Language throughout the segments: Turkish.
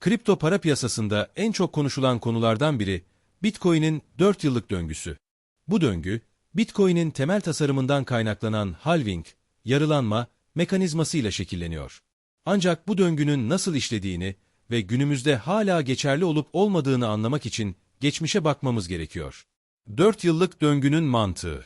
Kripto para piyasasında en çok konuşulan konulardan biri Bitcoin'in 4 yıllık döngüsü. Bu döngü, Bitcoin'in temel tasarımından kaynaklanan halving, yarılanma mekanizmasıyla şekilleniyor. Ancak bu döngünün nasıl işlediğini ve günümüzde hala geçerli olup olmadığını anlamak için geçmişe bakmamız gerekiyor. 4 yıllık döngünün mantığı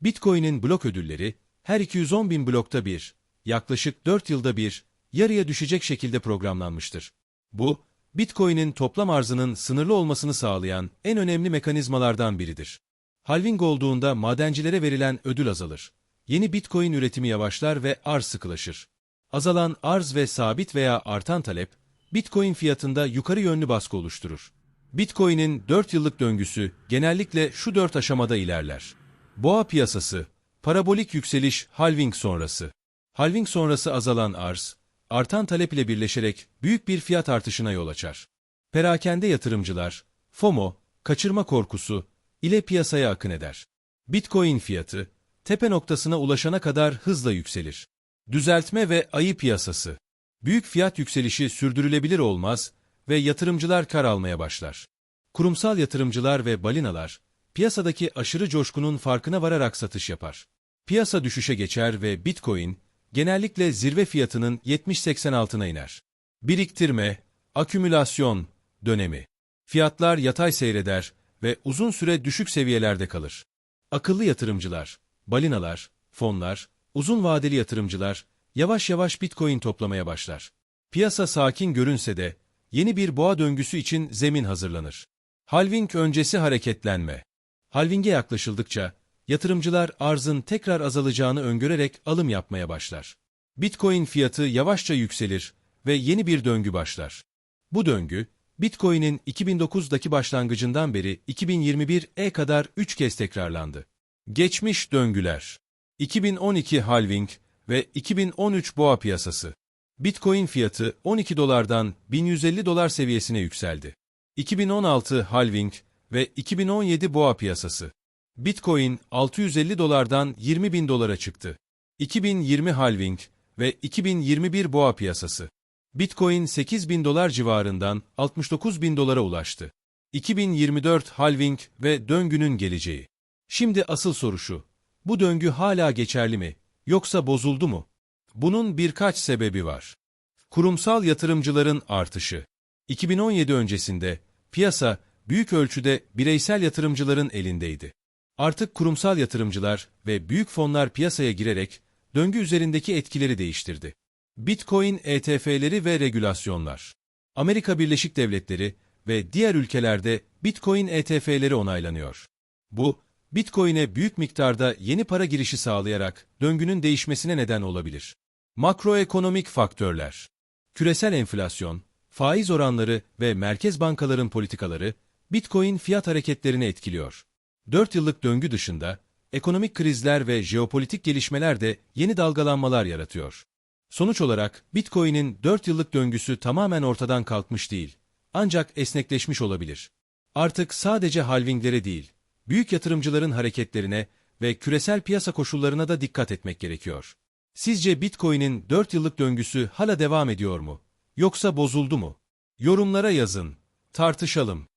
Bitcoin'in blok ödülleri her 210 bin blokta bir, yaklaşık 4 yılda bir, yarıya düşecek şekilde programlanmıştır. Bu, Bitcoin'in toplam arzının sınırlı olmasını sağlayan en önemli mekanizmalardan biridir. Halving olduğunda madencilere verilen ödül azalır. Yeni Bitcoin üretimi yavaşlar ve arz sıkılaşır. Azalan arz ve sabit veya artan talep, Bitcoin fiyatında yukarı yönlü baskı oluşturur. Bitcoin'in 4 yıllık döngüsü genellikle şu 4 aşamada ilerler. Boğa piyasası, parabolik yükseliş halving sonrası. Halving sonrası azalan arz, artan talep ile birleşerek büyük bir fiyat artışına yol açar. Perakende yatırımcılar, FOMO, kaçırma korkusu ile piyasaya akın eder. Bitcoin fiyatı, tepe noktasına ulaşana kadar hızla yükselir. Düzeltme ve ayı piyasası. Büyük fiyat yükselişi sürdürülebilir olmaz ve yatırımcılar kar almaya başlar. Kurumsal yatırımcılar ve balinalar, piyasadaki aşırı coşkunun farkına vararak satış yapar. Piyasa düşüşe geçer ve Bitcoin, genellikle zirve fiyatının 70-80 altına iner. Biriktirme, akümülasyon dönemi. Fiyatlar yatay seyreder ve uzun süre düşük seviyelerde kalır. Akıllı yatırımcılar, balinalar, fonlar, uzun vadeli yatırımcılar yavaş yavaş Bitcoin toplamaya başlar. Piyasa sakin görünse de yeni bir boğa döngüsü için zemin hazırlanır. Halving öncesi hareketlenme. Halving'e yaklaşıldıkça yatırımcılar arzın tekrar azalacağını öngörerek alım yapmaya başlar. Bitcoin fiyatı yavaşça yükselir ve yeni bir döngü başlar. Bu döngü, Bitcoin'in 2009'daki başlangıcından beri 2021'e kadar 3 kez tekrarlandı. Geçmiş döngüler 2012 halving ve 2013 boğa piyasası. Bitcoin fiyatı 12 dolardan 1150 dolar seviyesine yükseldi. 2016 halving ve 2017 boğa piyasası. Bitcoin 650 dolardan 20 bin dolara çıktı. 2020 halving ve 2021 boğa piyasası. Bitcoin 8 bin dolar civarından 69 bin dolara ulaştı. 2024 halving ve döngünün geleceği. Şimdi asıl soru şu. Bu döngü hala geçerli mi, yoksa bozuldu mu? Bunun birkaç sebebi var. Kurumsal yatırımcıların artışı. 2017 öncesinde piyasa büyük ölçüde bireysel yatırımcıların elindeydi. Artık kurumsal yatırımcılar ve büyük fonlar piyasaya girerek döngü üzerindeki etkileri değiştirdi. Bitcoin ETF'leri ve regülasyonlar. Amerika Birleşik Devletleri ve diğer ülkelerde Bitcoin ETF'leri onaylanıyor. Bu, Bitcoin'e büyük miktarda yeni para girişi sağlayarak döngünün değişmesine neden olabilir. Makroekonomik faktörler. Küresel enflasyon, faiz oranları ve merkez bankaların politikaları Bitcoin fiyat hareketlerini etkiliyor. 4 yıllık döngü dışında ekonomik krizler ve jeopolitik gelişmeler de yeni dalgalanmalar yaratıyor. Sonuç olarak Bitcoin'in 4 yıllık döngüsü tamamen ortadan kalkmış değil, ancak esnekleşmiş olabilir. Artık sadece halvinglere değil, büyük yatırımcıların hareketlerine ve küresel piyasa koşullarına da dikkat etmek gerekiyor. Sizce Bitcoin'in 4 yıllık döngüsü hala devam ediyor mu? Yoksa bozuldu mu? Yorumlara yazın, tartışalım.